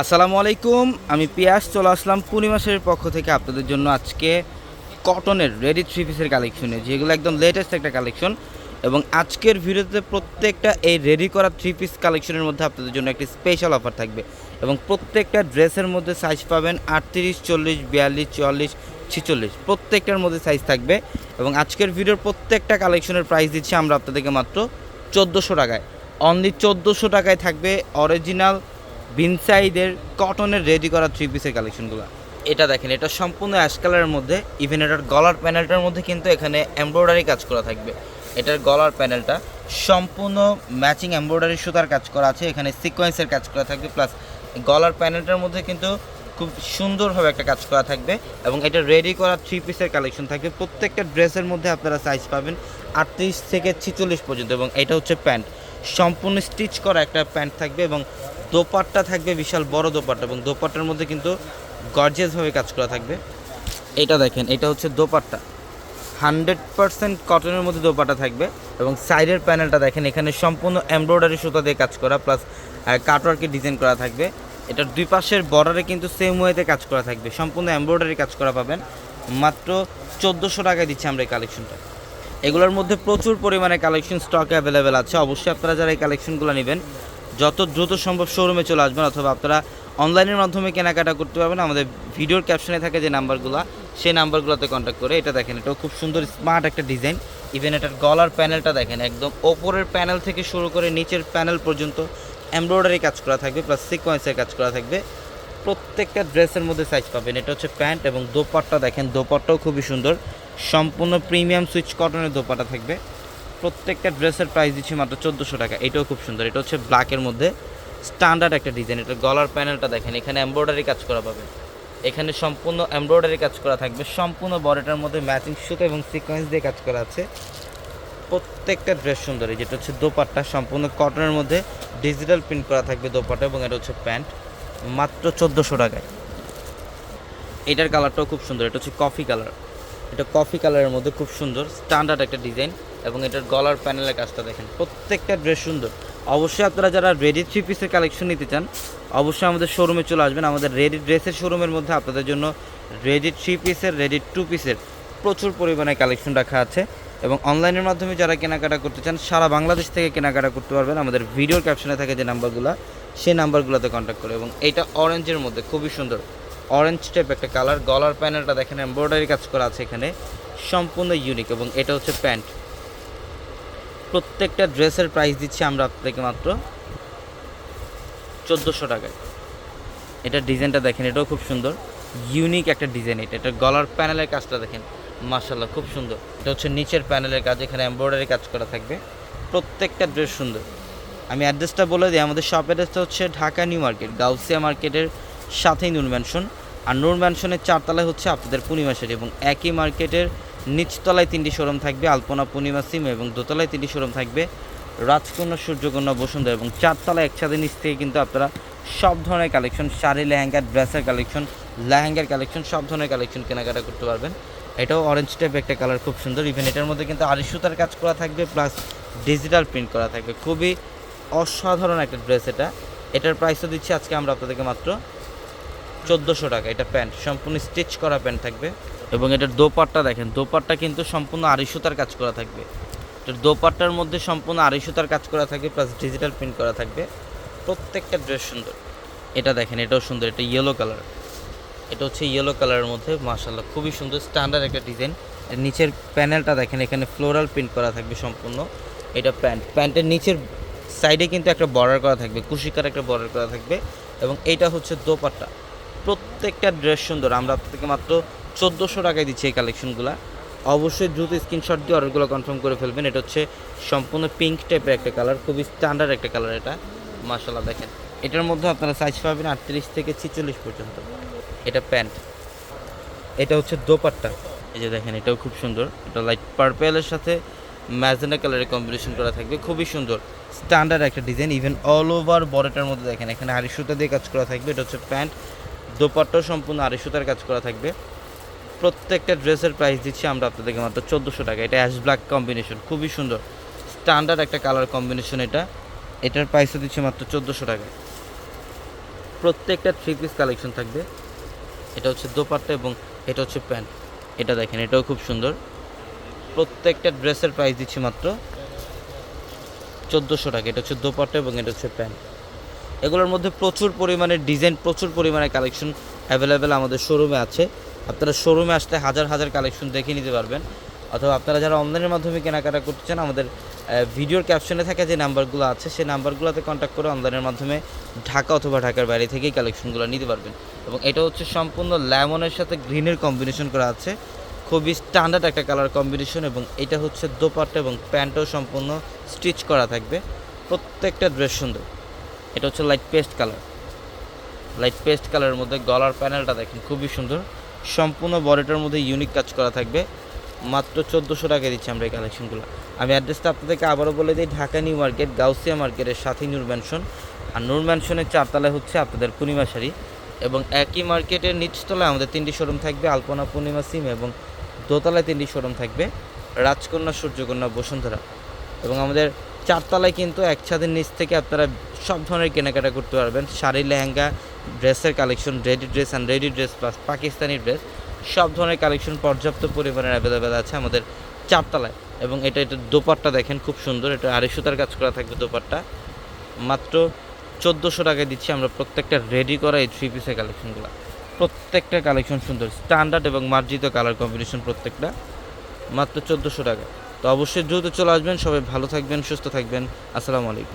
আসসালামু আলাইকুম, আমি পিয়াস, চলে আসলাম পূর্ণিমাসের পক্ষ থেকে আপনাদের জন্য আজকে কটনের রেডি থ্রি পিসের কালেকশনে যেগুলো একদম লেটেস্ট একটা কালেকশন এবং আজকের ভিডিওতে প্রত্যেকটা এই রেডি করা থ্রি পিস কালেকশনের মধ্যে আপনাদের জন্য একটি স্পেশাল অফার থাকবে। এবং প্রত্যেকটা ড্রেসের মধ্যে সাইজ পাবেন আটত্রিশ, চল্লিশ, বিয়াল্লিশ, চুয়াল্লিশ, ছিচল্লিশ, প্রত্যেকটার মধ্যে সাইজ থাকবে। এবং আজকের ভিডিওর প্রত্যেকটা কালেকশনের প্রাইস দিচ্ছি আমরা আপনাদেরকে মাত্র চোদ্দোশো টাকায়। অনলি চোদ্দোশো টাকায় থাকবে অরিজিনাল বিনসাইডের কটনের রেডি করা থ্রি পিসের কালেকশনগুলো এটা দেখেন, এটা সম্পূর্ণ অ্যাশ কালারের মধ্যে ইভেন এটার গলার প্যানেলটার মধ্যে কিন্তু এখানে এমব্রয়ডারি কাজ করা থাকবে। এটার গলার প্যানেলটা সম্পূর্ণ ম্যাচিং এমব্রয়ডারি সুতার কাজ করা আছে, এখানে সিকোয়েন্সের কাজ করা থাকবে প্লাস গলার প্যানেলটার মধ্যে কিন্তু খুব সুন্দরভাবে একটা কাজ করা থাকবে এবং এটা রেডি করা থ্রি পিসের কালেকশন থাকবে। প্রত্যেকটা ড্রেসের মধ্যে আপনারা সাইজ পাবেন আটত্রিশ থেকে ছিচল্লিশ পর্যন্ত এবং এটা হচ্ছে প্যান্ট সম্পূর্ণ স্টিচ করা একটা প্যান্ট থাকবে এবং দোপাট্টা থাকবে বিশাল বড় দোপাট্টা এবং দোপাট্টার মধ্যে কিন্তু গর্জিয়াসভাবে কাজ করা থাকবে। এটা দেখেন, এটা হচ্ছে দোপাট্টা। হান্ড্রেড পার্সেন্ট কটনের মধ্যে দোপাট্টা থাকবে এবং সাইডের প্যানেলটা দেখেন, এখানে সম্পূর্ণ এমব্রয়ডারি সুতা দিয়ে কাজ করা, প্লাস কাটওয়ার্কে ডিজাইন করা থাকবে। এটার দুই পাশের বর্ডারে কিন্তু সেম ওয়েতে কাজ করা থাকবে। সম্পূর্ণ এমব্রয়ডারি কাজ করা পাবেন। মাত্র চোদ্দোশো টাকায় দিচ্ছি আমরা এই কালেকশনটা। এগুলোর মধ্যে প্রচুর পরিমাণে কালেকশন স্টক অ্যাভেলেবেল আছে। অবশ্যই আপনারা যারা এই কালেকশনগুলো নেবেন যত দ্রুত সম্ভব শোরুমে চলে আসবেন অথবা আপনারা অনলাইনের মাধ্যমে কেনাকাটা করতে পারবেন। আমাদের ভিডিওর ক্যাপশনে থাকে যে নাম্বারগুলো সেই নাম্বারগুলোতে কন্ট্যাক্ট করে এটা দেখেন, এটাও খুব সুন্দর স্মার্ট একটা ডিজাইন ইভেন এটার গলার প্যানেলটা দেখেন, একদম ওপরের প্যানেল থেকে শুরু করে নিচের প্যানেল পর্যন্ত এমব্রয়ডারি কাজ করা থাকবে প্লাস সিকোয়েন্সের কাজ করা থাকবে। প্রত্যেকটা ড্রেসের মধ্যে সাইজ পাবেন, এটা হচ্ছে প্যান্ট এবং দোপাট্টা। দেখেন, দোপাট্টাও খুবই সুন্দর। সম্পূর্ণ প্রিমিয়াম সুইচ কটনের দোপাট্টা থাকবে। প্রত্যেকটা ড্রেসের প্রাইস দিচ্ছি মাত্র চোদ্দোশো টাকা। এটাও খুব সুন্দর। এটা হচ্ছে ব্ল্যাকের মধ্যে স্ট্যান্ডার্ড একটা ডিজাইন এটা গলার প্যানেলটা দেখেন। এখানে এমব্রয়ডারি কাজ করা পাবে। এখানে সম্পূর্ণ এমব্রয়ডারি কাজ করা থাকবে। সম্পূর্ণ বডিটার মধ্যে ম্যাচিং সুতো এবং সিকোয়েন্স দিয়ে কাজ করা আছে। প্রত্যেকটা ড্রেস সুন্দর। যেটা হচ্ছে দোপাট্টা। সম্পূর্ণ কটনের মধ্যে ডিজিটাল প্রিন্ট করা থাকবে দোপাট্টা এবং এটা হচ্ছে প্যান্ট। মাত্র চোদ্দোশো টাকায়। এটার কালারটাও খুব সুন্দর। এটা হচ্ছে কফি কালার এটা কফি কালারের মধ্যে খুব সুন্দর স্ট্যান্ডার্ড একটা ডিজাইন এবং এটার গলার প্যানেলের কাজটা দেখেন, প্রত্যেকটা ড্রেস সুন্দর। অবশ্যই আপনারা যারা রেডি থ্রি পিসের কালেকশন নিতে চান, অবশ্যই আমাদের শোরুমে চলে আসবেন। আমাদের রেডি ড্রেসের শোরুমের মধ্যে আপনাদের জন্য রেডি থ্রি পিসের রেডি টু পিসের প্রচুর পরিমাণে কালেকশন রাখা আছে এবং অনলাইনের মাধ্যমে যারা কেনাকাটা করতে চান, সারা বাংলাদেশ থেকে কেনাকাটা করতে পারবেন। আমাদের ভিডিওর ক্যাপশনে থাকে যে নাম্বারগুলো সেই নাম্বারগুলোতে কন্ট্যাক্ট করে এবং এটা অরেঞ্জের মধ্যে খুবই সুন্দর। অরেঞ্জ টাইপ একটা কালার গলার প্যানেলটা দেখেন এমব্রয়ডারি কাজ করা আছে এখানে। সম্পূর্ণ ইউনিক এবং এটা হচ্ছে প্যান্ট। প্রত্যেকটা ড্রেসের প্রাইস দিচ্ছি আমরা আপনাদেরকে মাত্র চোদ্দোশো টাকায়। এটা ডিজাইনটা দেখেন, এটাও খুব সুন্দর। ইউনিক একটা ডিজাইন এটা। এটা গলার প্যানেলের কাজটা দেখেন মার্শাল্লাহ খুব সুন্দর। এটা হচ্ছে নিচের প্যানেলের কাজ, এখানে এমব্রয়ডারি কাজ করা থাকবে। প্রত্যেকটা ড্রেস সুন্দর। আমি অ্যাড্রেসটা বলে দিই, আমাদের শপ অ্যাড্রেসটা হচ্ছে ঢাকা নিউ মার্কেট, গাউসিয়া মার্কেটের সাথেই নূর ম্যানশন আর নূর ম্যানশনের চারতলায় হচ্ছে আপনাদের পূর্ণিমাসের এবং একই মার্কেটের নিচতলায় তিনটি শোরুম থাকবে আলপনা পূর্ণিমা সিম এবং দোতলায় তিনটি শোরুম থাকবে রাজকন্যা, সূর্যকন্যা, বসুন্ধরা এবং চারতলায় একসাথে নিচ থেকে কিন্তু আপনারা সব ধরনের কালেকশন, শাড়ি, লেহেঙ্গা, ড্রেসের কালেকশন, লেহেঙ্গার কালেকশন, সব ধরনের কালেকশন কেনাকাটা করতে পারবেন। এটাও অরেঞ্জ টাইপ একটা কালার খুব সুন্দর। ইভেন এটার মধ্যে কিন্তু আড়ি সুতার কাজ করা থাকবে প্লাস ডিজিটাল প্রিন্ট করা থাকবে। খুবই অসাধারণ একটা ড্রেস এটা। এটার প্রাইসও দিচ্ছি আজকে আমরা আপনাদেরকে মাত্র চোদ্দোশো টাকা, এটা প্যান্ট, সম্পূর্ণ স্টিচ করা প্যান্ট থাকবে। এবং এটার দোপাট্টা দেখেন, দোপাট্টা কিন্তু সম্পূর্ণ আড়াই সুতার কাজ করা থাকবে। এটার দোপাট্টার মধ্যে সম্পূর্ণ আড়াই সুতার কাজ করা থাকবে প্লাস ডিজিটাল প্রিন্ট করা থাকবে। প্রত্যেকটা ড্রেস সুন্দর। এটা দেখেন, এটাও সুন্দর, এটা ইয়েলো কালার এটা হচ্ছে ইয়েলো কালারের মধ্যে মাশাল্লাহ খুবই সুন্দর স্ট্যান্ডার্ড একটা ডিজাইন নিচের প্যানেলটা দেখেন, এখানে ফ্লোরাল প্রিন্ট করা থাকবে সম্পূর্ণ। এটা প্যান্ট, প্যান্টের নিচের সাইডে কিন্তু একটা বর্ডার করা থাকবে, কুশিকার একটা বর্ডার করা থাকবে। এবং এটা হচ্ছে দোপাট্টা। প্রত্যেকটা ড্রেস সুন্দর। আমরা আপনাদেরকে মাত্র চোদ্দোশো টাকায় দিচ্ছি এই কালেকশনগুলো। অবশ্যই দ্রুত স্ক্রিনশট দিয়ে অর্ডারগুলো কনফার্ম করে ফেলবেন। এটা হচ্ছে সম্পূর্ণ পিঙ্ক টাইপের একটা কালার খুবই স্ট্যান্ডার্ড একটা কালার এটা। মাশাল্লাহ দেখেন। এটার মধ্যে আপনারা সাইজ পাবেন আটত্রিশ থেকে ছিচল্লিশ পর্যন্ত। এটা প্যান্ট। এটা হচ্ছে দোপাট্টা। এই যে দেখেন, এটাও খুব সুন্দর। এটা লাইট পার্পেলের সাথে ম্যাজেন্ডা কালারের কম্বিনেশন করা থাকবে। খুবই সুন্দর। স্ট্যান্ডার্ড একটা ডিজাইন ইভেন অল ওভার বডিটার মধ্যে দেখেন, এখানে আড়ি সুতা দিয়ে কাজ করা থাকবে। এটা হচ্ছে প্যান্ট। দোপাট্টাও সম্পূর্ণ আড়ি সুতার কাজ করা থাকবে। প্রত্যেকটা ড্রেসের প্রাইস দিচ্ছি আমরা আপনাদেরকে মাত্র চোদ্দোশো টাকা। এটা অ্যাশ ব্ল্যাক কম্বিনেশন খুবই সুন্দর। স্ট্যান্ডার্ড একটা কালার কম্বিনেশন এটা। এটার প্রাইসও দিচ্ছি মাত্র চোদ্দোশো টাকা। প্রত্যেকটা থ্রি পিস কালেকশন থাকবে। এটা হচ্ছে দোপাট্টা এবং এটা হচ্ছে প্যান্ট এটা দেখেন, এটাও খুব সুন্দর। প্রত্যেকটা ড্রেসের প্রাইস দিচ্ছি মাত্র চোদ্দোশো টাকা। এটা হচ্ছে দোপাট্টা এবং এটা হচ্ছে প্যান্ট এগুলোর মধ্যে প্রচুর পরিমাণে ডিজাইন, প্রচুর পরিমাণে কালেকশন অ্যাভেলেবেল আমাদের শোরুমে আছে। আপনারা শোরুমে আসতে হাজার হাজার কালেকশন দেখে নিতে পারবেন। অথবা আপনারা যারা অনলাইনের মাধ্যমে কেনাকাটা করতে চান, আমাদের ভিডিওর ক্যাপশনে থাকা যে নাম্বারগুলো আছে, সেই নাম্বারগুলোতে কন্ট্যাক্ট করে অনলাইনের মাধ্যমে ঢাকা অথবা ঢাকার বাইরে থেকেই কালেকশনগুলো নিতে পারবেন। এবং এটা হচ্ছে সম্পূর্ণ লেমনের সাথে গ্রিনের কম্বিনেশন করা আছে। খুবই স্ট্যান্ডার্ড একটা কালার কম্বিনেশন এবং এটা হচ্ছে দোপাট্টা এবং প্যান্টও সম্পূর্ণ স্টিচ করা থাকবে। প্রত্যেকটা ড্রেস সুন্দর। এটা হচ্ছে light paste colour light paste কালারের মধ্যে গলার প্যানেলটা দেখেন, খুবই সুন্দর। সম্পূর্ণ বডিটার মধ্যে ইউনিক কাজ করা থাকবে। মাত্র চোদ্দোশো টাকা দিচ্ছি আমরা এই কালেকশনগুলো আমি অ্যাড্রেসটা আপনাদেরকে আবারও বলে দিই, ঢাকা নিউ মার্কেট, গাউসিয়া মার্কেটের সাথেই নূর ম্যানশন আর নূর ম্যানশনের চারতলায় হচ্ছে আপনাদের পূর্ণিমা শাড়ি। এবং একই মার্কেটের নিচতলায় আমাদের তিনটি শোরুম থাকবে, আলপনা পূর্ণিমা সিম এবং দোতলায় তিনটি শোরুম থাকবে, রাজকন্যা, সূর্যকন্যা, বসুন্ধরা। এবং আমাদের চারতলায় কিন্তু এক ছাদের নিচ থেকে আপনারা সব ধরনের কেনাকাটা করতে পারবেন। শাড়ি, লেহেঙ্গা, ড্রেসের collection, ready dress and ready dress plus Pakistani dress, সব ধরনের কালেকশন পর্যাপ্ত পরিমাণে অ্যাভেলেবেল আছে আমাদের চারতলায়। এবং এটা এটা দোপাট্টা দেখেন খুব সুন্দর, এটা আড়াই সুতার কাজ করা থাকবে দোপাট্টা। মাত্র চোদ্দোশো টাকায় দিচ্ছি আমরা প্রত্যেকটা রেডি করা এই থ্রি পিসের কালেকশনগুলো। প্রত্যেকটা কালেকশন সুন্দর স্ট্যান্ডার্ড এবং মার্জিত কালার কম্বিনেশন প্রত্যেকটা। মাত্র চোদ্দোশো টাকা তো অবশ্যই দ্রুত চলে আসবেন। সবাই ভালো থাকবেন সুস্থ থাকবেন। আসসালামু আলাইকুম।